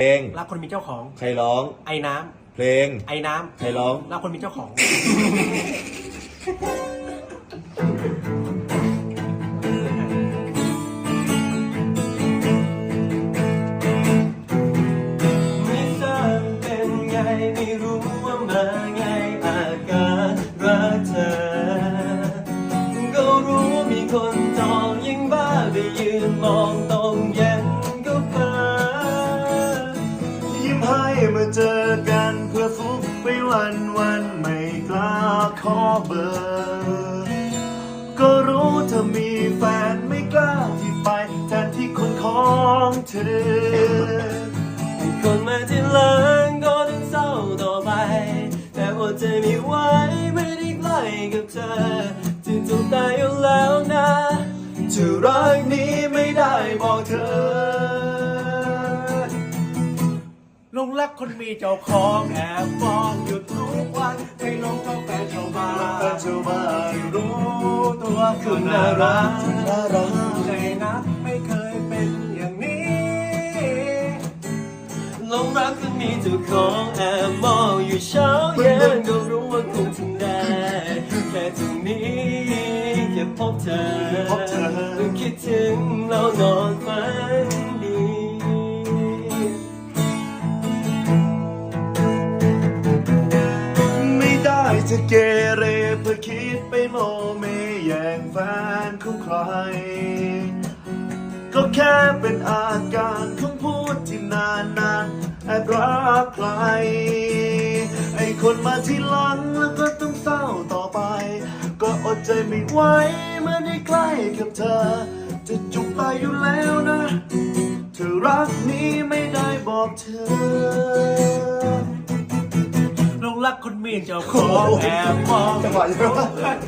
เพลงรักคนมีเจ้าของ ใครร้อง ไอ้น้เพลงำไอ้น้ใครร้องำรักคนมีเจ้าของ ไม่ทราบเป็นไง ไม่รู้ว่ามาไงอาการรักเธอ ก็รู้มีคนจองยิ่งบ้าไปยืนมองต เจอกันเพื่อฟุกไปวันวันไม่กล้าขอเบอร์ก็รู้เธอมีแฟนไม่กล้าที่ไปแทนที่คนของเธอคนมาที่หลังก็ต้องเศร้าต่อไป แต่อดใจไม่ไหวไม่ได้ใกล้กับเธอจะจบตายอยู่แล้วนะจะรักนี้ไม่ได้บอกเธอ ลงรักคนมีเจ้าของแอบมองอยู่ทุกวันไม่ลงเข้าแฟนชาวบ้านแฟนชาวบ้านรู้ตัวคุณน่ารักน่ารักใจนะไม่เคยเป็นอย่างนี้หลงรักคนมีเจ้าของแอบมองอยู่เช้าเย็นก็รู้ว่าคงทำได้แค่ตรงนี้แค่พบเธอพบเธอก็คิดถึงเรานอนฝัน จะเกเรเพื่อคิดไปโมเมแย่งแฟนของใคร ก็แค่เป็นอาการของพูดที่นานนานๆแอบรักใคร ไอคนมาที่หลังแล้วก็ต้องเศร้าต่อไป ก็อดใจไม่ไหวเมื่อได้ใกล้กับเธอ จะจุกตายอยู่แล้วนะ เธอรักนี้ไม่ได้บอกเธอ รักคนมีเจ้าของแอบมองจังหวะเยอะ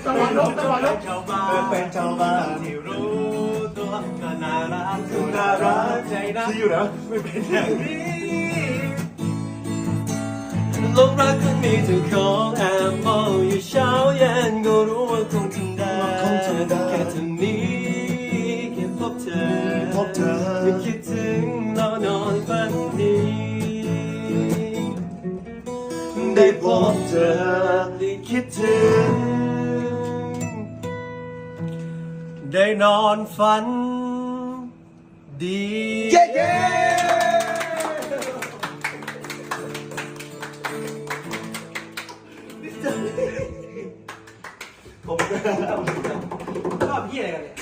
จังหวะลบจังหวะลบชาวบ้านเป็นชาวบ้านที่รู้ตัวก็น่ารักคือน่ารักใจนะที่อยู่นะไม่เป็นอย่างนี้ลงรักคนมีเจ้าของแอบมองอยู่เช้าเย็นก็รู้ว่าคงทำได้แค่เท่านี้แค่พบเธอพบเธอไม่คิดถึง ได้พบเธอได้คิดถึง ได้นอนฝันดี เย้เย้ผมชอบพี่อะไรกันเนี่ย